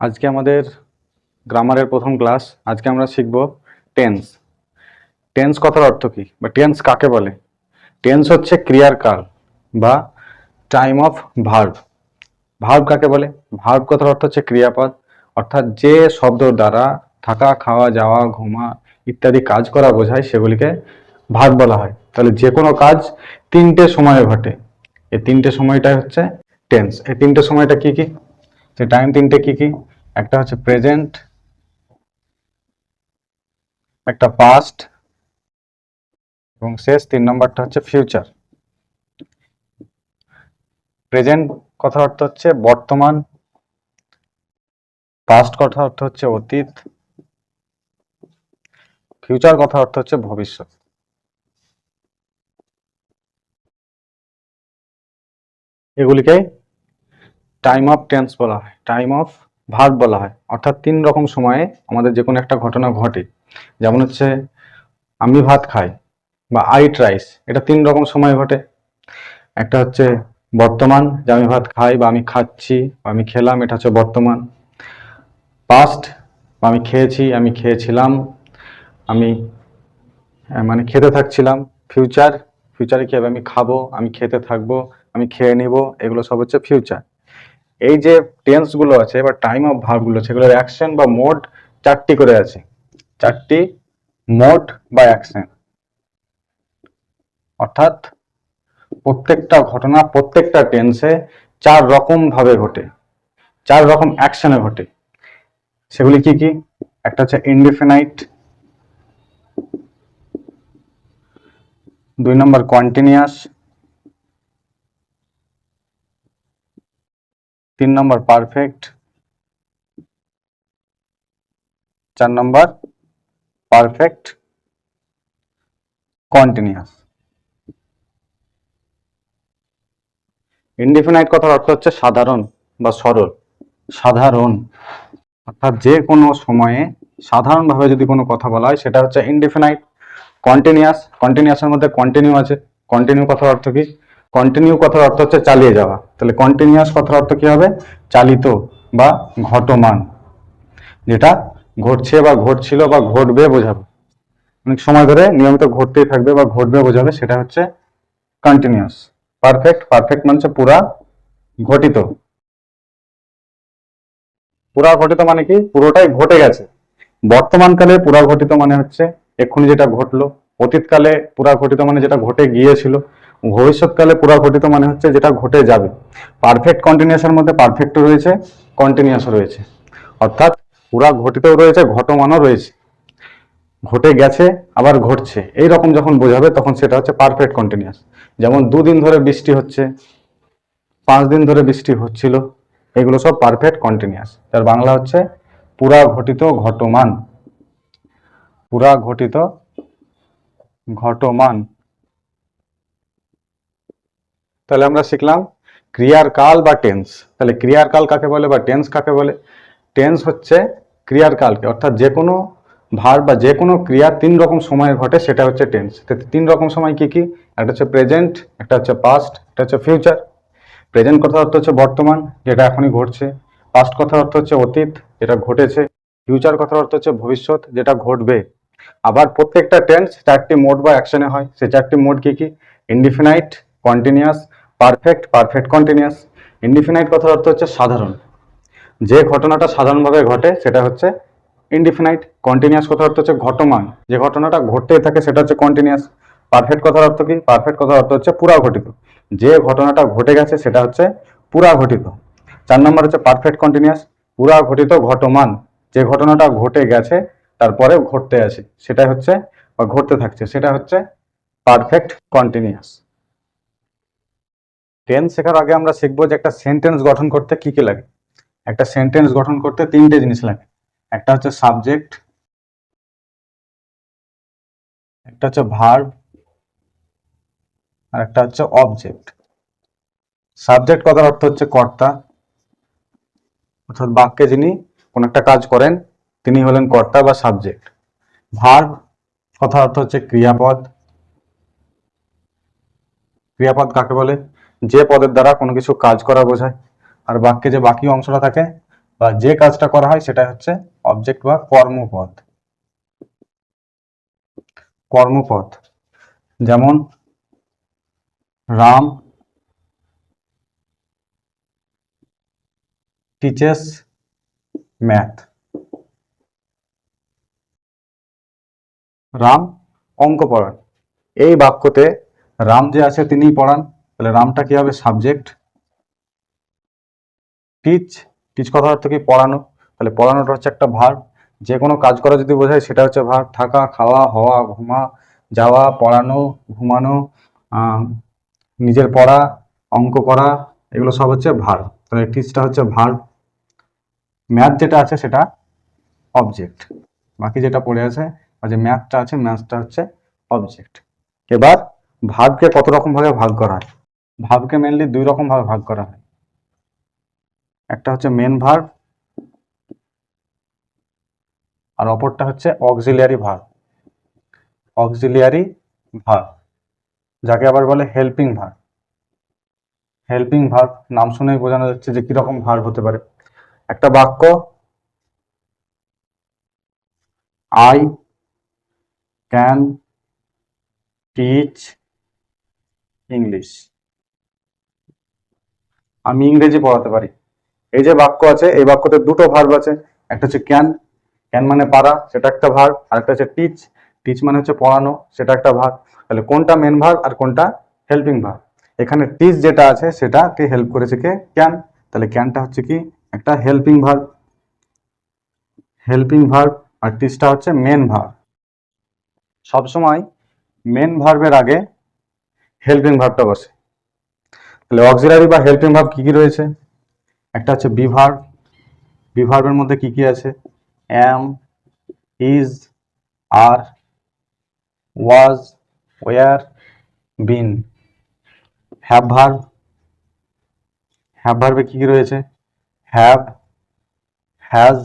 আজকে আমাদের গ্রামারের প্রথম ক্লাস। আজকে আমরা শিখব টেন্স টেন্স কথার অর্থ কি? বা টেন্স কাকে বলে? টেন্স হচ্ছে ক্রিয়ার কাল বা টাইম অফ ভার্ব ভার্ব কাকে বলে? ভার্ব কথার অর্থ হচ্ছে ক্রিয়াপদ। অর্থাৎ যে শব্দ দ্বারা থাকা, খাওয়া, যাওয়া, ঘুমা ইত্যাদি কাজ করা বোঝায়, সেগুলিকে ভার্ব বলা হয়। তাহলে যে কোনো কাজ তিনটে সময়ে ঘটে। এই তিনটে সময়টাই হচ্ছে টেন্স এই তিনটে সময়টা কি কি? যে টাইম তিনটে কি কি? একটা হচ্ছে প্রেজেন্ট একটা পাস্ট এবং শেষ তিন নম্বরটা হচ্ছে ফিউচার প্রেজেন্ট কথা অর্থ হচ্ছে বর্তমান পাস্ট কথা অর্থ হচ্ছে অতীত ফিউচার কথা অর্থ হচ্ছে ভবিষ্যৎ। এগুলিকে টাইম অফ টেন্স বলা হয়। টাইম অফ ভার্ব বলা হয়। অর্থাৎ তিন রকম সময়ে আমাদের যে কোনো একটা ঘটনা ঘটে। যেমন হচ্ছে, আমি ভাত খাই বা আইট রাইস এটা তিন রকম সময় ঘটে। একটা হচ্ছে, বর্তমান যে আমি ভাত খাই বা আমি খাচ্ছি বা আমি খেলাম, এটা হচ্ছে বর্তমান। পাস্ট বা আমি খেয়েছি, আমি খেয়েছিলাম, আমি মানে খেতে থাকছিলাম। ফিউচার ফিউচারে কি হবে? আমি খাব, আমি খেতে থাকব, আমি খেয়ে নিব, এগুলো সব হচ্ছে ফিউচার এই যে টেন্সগুলো আছে বা টাইম অফ ভার্বগুলো আছে, এগুলোর অ্যাকশন বা মোড চারটি করে আছে। চারটি মোড বা অ্যাকশন অর্থাৎ প্রত্যেকটা ঘটনা প্রত্যেকটা টেন্সে চার রকম ভাবে ঘটে। চার রকম অ্যাকশনে ঘটে। সেগুলি কি কি? একটা হচ্ছে ইনডিফিনাইট দুই নম্বর কন্টিনিউয়াস তিন নম্বর পারফেক্ট চার নম্বর পারফেক্ট কন্টিনিউয়াস ইনডিফিনাইট কথার অর্থ হচ্ছে সাধারণ বা সরল। সাধারণ। অর্থাৎ যে কোনো সময়ে সাধারণভাবে যদি কোনো কথা বলা হয়, সেটা হচ্ছে ইনডিফিনাইট কন্টিনিউয়াস কন্টিনিউয়াসের মধ্যে কন্টিনিউ আছে। কন্টিনিউ কথার অর্থ কি? কন্টিনিউ কথার অর্থ হচ্ছে চালিয়ে যাওয়া। তাহলে কন্টিনিউয়াস কথার অর্থ কি হবে? চালিত বা ঘটমান। যেটা ঘটছে বা ঘটছিল বা ঘটবে বোঝাবে। অনেক সময় ধরে নিয়মিত ঘটতেই থাকবে বা ঘটবে বোঝাবে, সেটা হচ্ছে কন্টিনিউয়াস পারফেক্ট পারফেক্ট মানে হচ্ছে পুরা ঘটিত। পুরা ঘটিত মানে কি? পুরোটাই ঘটে গেছে। বর্তমানকালে পুরা ঘটিত মানে হচ্ছে এক্ষুনি যেটা ঘটলো অতীতকালে পুরা ঘটিত মানে যেটা ঘটে গিয়েছিল ভবিষ্যৎকালে পুরা ঘটিত মানে হচ্ছে যেটা ঘটে যাবে। পারফেক্ট কন্টিনিউয়াসের মধ্যে পারফেক্টও রয়েছে কন্টিনিউয়াসও রয়েছে। অর্থাৎ পুরা ঘটিতও রয়েছে, ঘটমানও রয়েছে। ঘটে গেছে, আবার ঘটছে। এই রকম যখন বোঝাবে তখন সেটা হচ্ছে পারফেক্ট কন্টিনিউয়াস যেমন দুদিন ধরে বৃষ্টি হচ্ছে, পাঁচ দিন ধরে বৃষ্টি হচ্ছিল, এগুলো সব পারফেক্ট কন্টিনিউয়াস তার বাংলা হচ্ছে পুরা ঘটিত ঘটমান। পুরা ঘটিত ঘটমান। তাহলে আমরা শিখলাম ক্রিয়ার কাল বা টেন্স তাহলে ক্রিয়ার কাল কাকে বলে বা টেন্স কাকে বলে? টেন্স হচ্ছে ক্রিয়ার কালকে। অর্থাৎ যে কোনো ভার বা যে কোনো ক্রিয়া তিন রকম সময়ে ঘটে, সেটা হচ্ছে টেন্স তিন রকম সময় কি কি? একটা হচ্ছে প্রেজেন্ট একটা হচ্ছে পাস্ট একটা হচ্ছে ফিউচার প্রেজেন্ট কথা অর্থ হচ্ছে বর্তমান, যেটা এখনই ঘটছে। পাস্ট কথার অর্থ হচ্ছে অতীত, যেটা ঘটেছে। ফিউচার কথার অর্থ হচ্ছে ভবিষ্যৎ, যেটা ঘটবে। আবার প্রত্যেকটা টেন্স চারটি মোড বা অ্যাকশনে হয়। সেই চারটি মোড কি কি? Indefinite continuous perfect perfect continuous indefinite কথার অর্থ হচ্ছে সাধারণ। যে ঘটনাটা সাধারণভাবে ঘটে সেটা হচ্ছে ইনডিফিনাইট কন্টিনিউয়াস কথার অর্থ হচ্ছে ঘটমান। যে ঘটনাটা ঘটতেই থাকে সেটা হচ্ছে কন্টিনিউয়াস পারফেক্ট কথার অর্থ কি? পারফেক্ট কথার অর্থ হচ্ছে পুরা ঘটিত যে ঘটনাটা ঘটে গেছে সেটা হচ্ছে পুরা ঘটিত চার নম্বর হচ্ছে পারফেক্ট কন্টিনিউয়াস পুরা ঘটিত ঘটমান। যে ঘটনাটা ঘটে গেছে, তারপরে ঘটতে আছে। সেটা হচ্ছে বা ঘটতে থাকছে। সেটা হচ্ছে পারফেক্ট কন্টিনিউয়াস টেন্স শেখার আগে আমরা শিখব যে একটা সেন্টেন্স গঠন করতে কি কি লাগে। একটা সেন্টেন্স গঠন করতে তিনটে জিনিস লাগে। একটা হচ্ছে সাবজেক্ট একটা হচ্ছে ভার্ব আর একটা হচ্ছে অবজেক্ট সাবজেক্ট কথার অর্থ হচ্ছে কর্তা। অর্থাৎ বাক্যে যিনি কোন একটা কাজ করেন, তিনি হলেন কর্তা বা সাবজেক্ট ভার্ব কথার অর্থ হচ্ছে ক্রিয়াপদ। ক্রিয়াপদ কাকে বলে? যে পদের দ্বারা কোনো কিছু কাজ করা বোঝায়। আর বাক্যে যে বাকি অংশটা থাকে বা যে কাজটা করা হয় সেটা হচ্ছে অবজেক্ট বা কর্মপদ। কর্মপদ। যেমন রাম টিচেস ম্যাথ রাম অঙ্ক পড়ান। এই বাক্যতে রাম যে আছে তিনিই পড়ান। তাহলে রামটা কি হবে সাবজেক্ট টিচ টিচ কথা অর্থ কি? পড়ানো। তাহলে পড়ানোটা হচ্ছে একটা ভার্ব যে কোনো কাজ করা যদি বোঝায়, সেটা হচ্ছে ভার্ব থাকা, খাওয়া, হওয়া, ঘুমা, যাওয়া, পড়ানো, ঘুমানো নিজের পড়া, অঙ্ক করা, এগুলো সব হচ্ছে ভার্ব তাহলে টিচটা হচ্ছে ভার্ব ম্যাথ যেটা আছে সেটা অবজেক্ট বাকি যেটা পড়ে আছে আর যে ম্যাথটা আছে ম্যাথটা হচ্ছে অবজেক্ট এবার ভাবকে কত রকম ভাবে ভাগ করা হয়? ভাবকে মেনলি দুই রকম ভাবে ভাগ করা হয়। একটা হচ্ছে মেন ভার্ব আর অপরটা হচ্ছে অক্সিলিয়ারি ভার্ব অক্সিলিয়ারি ভার্ব যাকে আবার বলে হেল্পিং ভার্ব হেল্পিং ভার্ব নাম শুনেই বোঝানো যাচ্ছে যে কীরকম ভার্ব হতে পারে। একটা বাক্য আই ক্যান টিচ ইংলিশ আমি ইংরেজি পড়াতে পারি। এই যে বাক্য আছে, এই বাক্যতে দুটো ভার্ব আছে। একটা হচ্ছে ক্যান ক্যান মানে পারা, সেটা একটা ভার্ব আর একটা হচ্ছে টিচ টিচ মানে হচ্ছে পড়ানো, সেটা একটা ভার্ব তাহলে কোনটা মেন ভার্ব আর কোনটা হেল্পিং ভার্ব এখানে টিচ যেটা আছে সেটাকে হেল্প করেছে কে? ক্যান তাহলে ক্যানটা হচ্ছে কি? একটা হেল্পিং ভার্ব হেল্পিং ভার্ব আর টিচটা হচ্ছে মেন ভার্ব সবসময় মেন ভার্বের আগে হেল্পিং ভার্বটা বসে। তাহলে অক্সিলারি বা হেল্পিং ভার্ব কি কি রয়েছে? একটা হচ্ছে বি ভার্ব বি ভার্বের মধ্যে কি কি আছে? Am is are was were been have verb have ভার্বে কি কি রয়েছে? Have has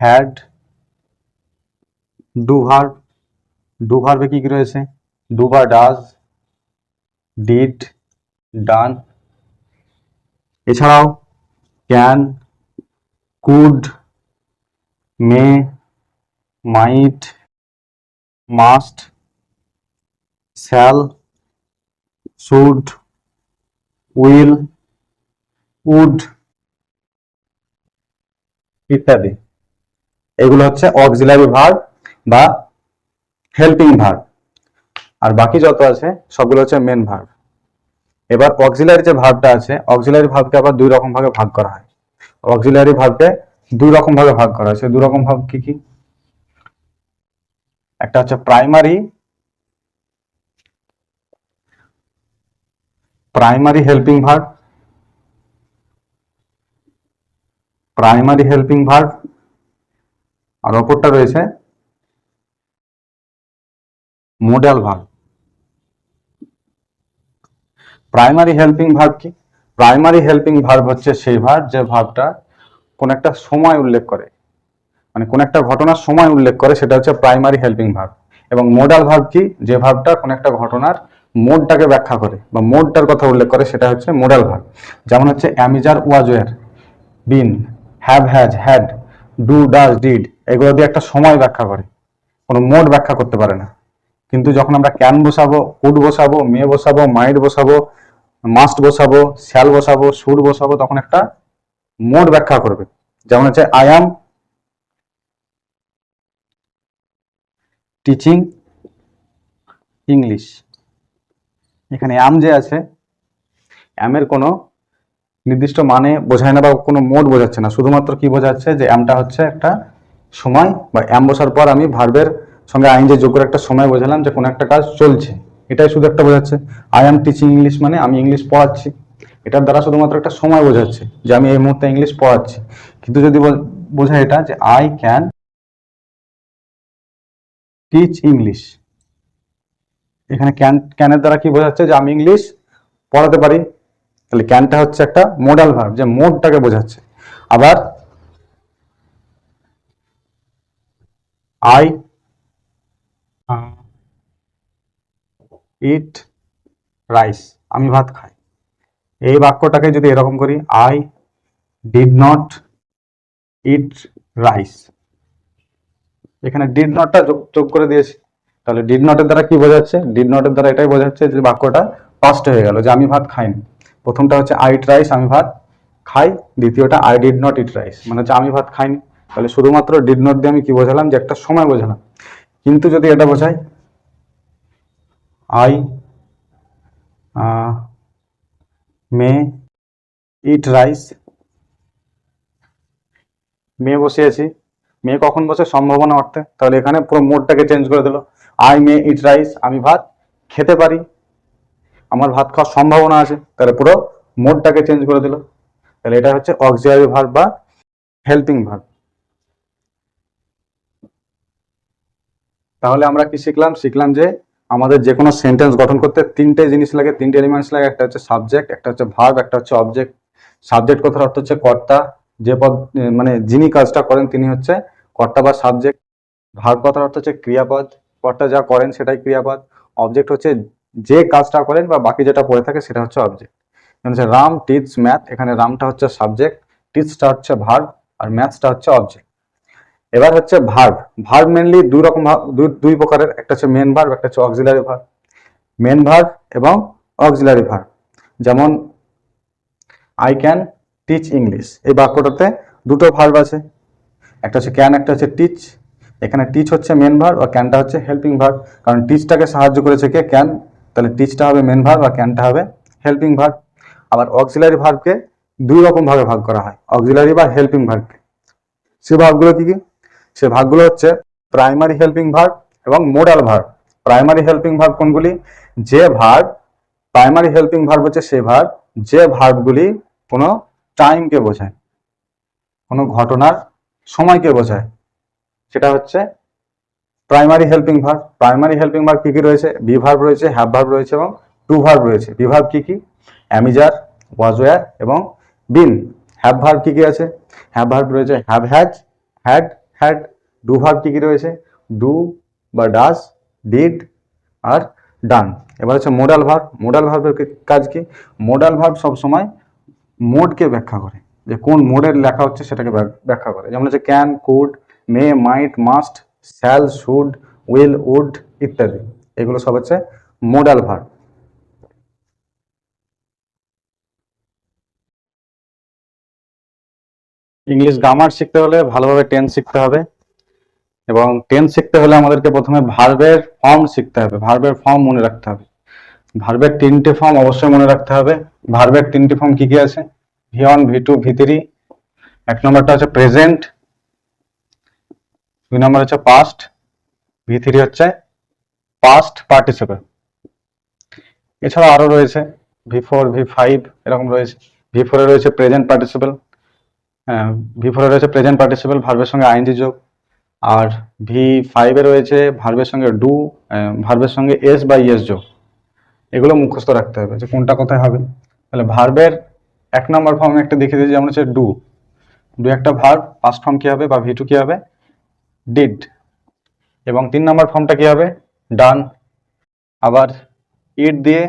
had do verb do ভার্বে কি কি রয়েছে? ডু ডাজ ডিড ডান এছাড়াও can could may might must shall should will would ইত্যাদি। এগুলো হচ্ছে অক্সিলারি ভার্ব বা হেল্পিং ভার্ব আর বাকি যত আছে, সবগুলো হচ্ছে মেন ভার্ব এবার অক্সিলারি যে ভার্বটা আছে অক্সিলারি ভার্বকে আবার দুই রকম ভাগে ভাগ করা হয়। অক্সিলারি ভার্বকে দুই রকম ভাবে ভাগ করা হয়। সেই দুই রকম ভাব কি কি? একটা হচ্ছে primary primary helping verb primary helping verb আর অপরটা রয়েছে modal verb primary helping verb কি? প্রাইমারি হেল্পিং ভার্ব হচ্ছে সেই ভার্ব যে ভার্বটা কোন একটা সময় উল্লেখ করে। মানে কোন একটা ঘটনার সময় উল্লেখ করে, সেটা হচ্ছে প্রাইমারি হেল্পিং ভার্ব এবং মোডাল ভার্ব কি? যে ভার্বটা কোন একটা ঘটনার মোডটাকে ব্যাখ্যা করে বা মোডটার কথা উল্লেখ করে, সেটা হচ্ছে মোডাল ভার্ব যেমন হচ্ছে am is are was were been have has had do does did এগুলো দিয়ে একটা সময় ব্যাখ্যা করে। কোনো মোড ব্যাখ্যা করতে পারে না। কিন্তু যখন আমরা ক্যান বসাবো কুড বসাবো মেয়ে বসাবো মাইড বসাবো মাস্ট বসাবো শ্যাল বসাবো সুর বসাবো, তখন একটা মোড ব্যাখ্যা করবে। যেমন হচ্ছে আই অ্যাম টিচিং ইংলিশ এখানে অ্যাম যে আছে অ্যামের কোনো নির্দিষ্ট মানে বোঝায় না বা কোনো মোড বোঝাচ্ছে না। শুধুমাত্র কি বোঝাচ্ছে যে অ্যামটা হচ্ছে একটা সময় বা অ্যাম বসার পর আমি ভার্বের সঙ্গে আইন যে যোগ করে একটা সময় বোঝালাম যে কোনো একটা কাজ চলছে। এটাই শুধু একটা বোঝাচ্ছে। আই অ্যাম টিচিং ইংলিশ মানে আমি ইংলিশ পড়াচ্ছি। এটার দ্বারা শুধুমাত্র একটা সময় বোঝাচ্ছে যে আমি এই মুহূর্তে ইংলিশ পড়াচ্ছি। কিন্তু যদি বোঝায় এটা যে আই ক্যান টিচ ইংলিশ এখানে ক্যান ক্যানের দ্বারা কি বোঝাচ্ছে যে আমি ইংলিশ পড়াতে পারি? তাহলে ক্যানটা হচ্ছে একটা মোডাল ভার্ব যে মোডটাকে বোঝাচ্ছে। আবার আই ইট রাইস আমি ভাত খাই। এই বাক্যটাকে যদি এরকম করি I did not eat rice এখানে ডিড নটটা যোগ করে দিয়েছি। তাহলে ডিড নটের দ্বারা কি বোঝাচ্ছে? ডিড নটের দ্বারা এটাই বোঝাচ্ছে যে বাক্যটা পাস্ট হয়ে গেল, যে আমি ভাত খাইনি। প্রথমটা হচ্ছে আই ইট রাইস আমি ভাত খাই। দ্বিতীয়টা I did not eat rice মানে হচ্ছে আমি ভাত খাইনি। তাহলে শুধুমাত্র ডিড নট দিয়ে আমি কি বোঝালাম? যে একটা সময় বোঝালাম। কিন্তু যদি এটা বোঝাই আই মে, ইট রাইস। মে বসিয়েছি। মে কখন বসে? সম্ভাবনা অর্থে। তাহলে এখানে পুরো মোডটাকে চেঞ্জ করে দিল। আই, মে, ইট রাইস, আমি ভাত খেতে পারি। আমার ভাত খাওয়ার সম্ভাবনা আছে। তাহলে পুরো মোডটাকে চেঞ্জ করে দিল। তাহলে এটা হচ্ছে অক্সিলারি ভার্ব বা হেল্পিং ভার্ব তাহলে আমরা কি শিখলাম? শিখলাম যে আমাদের যে কোনো সেন্টেন্স গঠন করতে তিনটে জিনিস লাগে, তিনটে এলিমেন্টস লাগে, একটা হচ্ছে সাবজেক্ট একটা হচ্ছে ভার্ব একটা হচ্ছে অবজেক্ট সাবজেক্ট কথার অর্থ হচ্ছে কর্তা। যে পদ মানে যিনি কাজটা করেন তিনি হচ্ছে কর্তা বা সাবজেক্ট ভার্ব কথার অর্থ হচ্ছে ক্রিয়াপদ। কর্তা যা করেন সেটাই ক্রিয়াপদ। অবজেক্ট হচ্ছে যে কাজটা করেন বা বাকি যেটা পড়ে থাকে সেটা হচ্ছে অবজেক্ট যেমন হচ্ছে রাম টিচস ম্যাথ এখানে রামটা হচ্ছে সাবজেক্ট টিচসটা হচ্ছে ভার্ব আর ম্যাথসটা হচ্ছে অবজেক্ট এবার হচ্ছে ভার্ব ভার্ব মেনলি দুই রকম দুই- প্রকারের। একটা হচ্ছে মেন ভার্ব একটা হচ্ছে অক্সিলারি ভার্ব মেন ভার্ব এবং অক্সিলারি ভার্ব যেমন আই ক্যান টিচ ইংলিশ এই বাক্যটাতে দুটো ভার্ব আছে। একটা হচ্ছে ক্যান একটা হচ্ছে টিচ এখানে টিচ হচ্ছে মেন ভার্ব আর ক্যানটা হচ্ছে হেল্পিং ভার্ব কারণ টিচটাকে সাহায্য করেছে কে? ক্যান তাহলে টিচটা হবে মেন ভার্ব আর ক্যানটা হবে হেল্পিং ভার্ব আবার অক্সিলারি ভার্বকে দুই রকম ভাগে ভাগ করা হয়। অক্সিলারি বা হেল্পিং ভার্বকে সে ভাগগুলো কি কি? সে ভাগগুলো হচ্ছে প্রাইমারি হেল্পিং ভার্ব এবং modal verb primary helping verb কোনগুলি? যে ভার্ব প্রাইমারি হেল্পিং ভার্ব হচ্ছে সে ভার্ব যে ভার্বগুলি কোনো টাইমকে বোঝায়, কোনো ঘটনার সময়কে বোঝায়, সেটা হচ্ছে primary helping verb primary helping verb কি কি রয়েছে? বি ভার্ব রয়েছে হ্যাভ ভার্ব রয়েছে এবং টু ভার্ব রয়েছে। বি ভার্ব কি কি? অ্যামিজার ওয়াজ ওয়ার এবং বিন হ্যাভ ভার্ব কি কি আছে? হ্যাভ ভার্ব রয়েছে have has had had do verb কি কী রয়েছে? ডু বা ডাস ডিড আর ডান এবার হচ্ছে মোডাল ভার্ব মোডাল ভার্বের কাজ কি? মোডাল ভার্ব সবসময় মোডকে ব্যাখ্যা করে। যে কোন মোডের লেখা হচ্ছে সেটাকে ব্যাখ্যা করে। যেমন হচ্ছে can could may might must shall should will would ইত্যাদি। এগুলো সব হচ্ছে মোডাল ভার্ব ইংলিশ গ্রামার শিখতে হলে ভালোভাবে টেন্স শিখতে হবে এবং টেন্স শিখতে হলে আমাদেরকে প্রথমে ভার্বের ফর্ম শিখতে হবে। ভার্বের ফর্ম মনে রাখতে হবে। ভার্বের তিনটে ফর্ম অবশ্যই মনে রাখতে হবে। ভার্বের তিনটে ফর্ম কি কি আছে? V one V two V three এক নম্বরটা হচ্ছে প্রেজেন্ট দুই নম্বর হচ্ছে পাস্ট ভি থ্রি হচ্ছে পাস্ট পার্টিসিপেল এছাড়া আরও রয়েছে। ভি ফোর ভি ফাইভ এরকম রয়েছে। ভি ফোরে রয়েছে প্রেজেন্ট পার্টিসিপেল ভি ফোরে রয়েছে প্রেজেন্ট পার্টিসিপেল ভার্বের সঙ্গে আইএনজি যোগ, আর ভি ফাইভে রয়েছে ভার্বের সঙ্গে ডু ভার্বের সঙ্গে এস বা ইএস যোগ। এগুলো মুখস্থ রাখতে হবে যে কোনটা কোথায় হবে। তাহলে ভার্বের এক নম্বর ফর্ম একটা দেখিয়ে দিয়েছি, যেমন হচ্ছে ডু ডু একটা ভার্ব পাস্ট ফর্ম কি হবে বা ভি টু কী হবে? ডিড এবং তিন নম্বর ফর্মটা কি হবে? ডান আবার ইট দিয়ে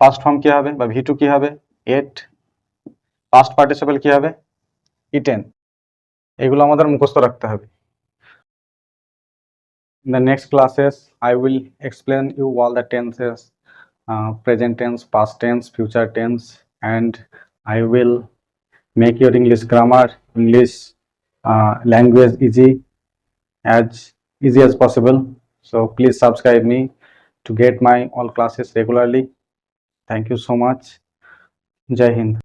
পাস্ট ফর্ম কি হবে বা ভি টু কী হবে? এট পাস্ট পার্টিসিপেল কি হবে ইটেন এগুলো আমাদের মুখস্থ রাখতে হবে In the next classes, I will explain you all the tenses, uh, present tense, past tense, future tense, and I will make your English grammar, English uh, language easy, as easy as possible. So please subscribe me to get my all classes regularly. Thank you so much. Jai Hind.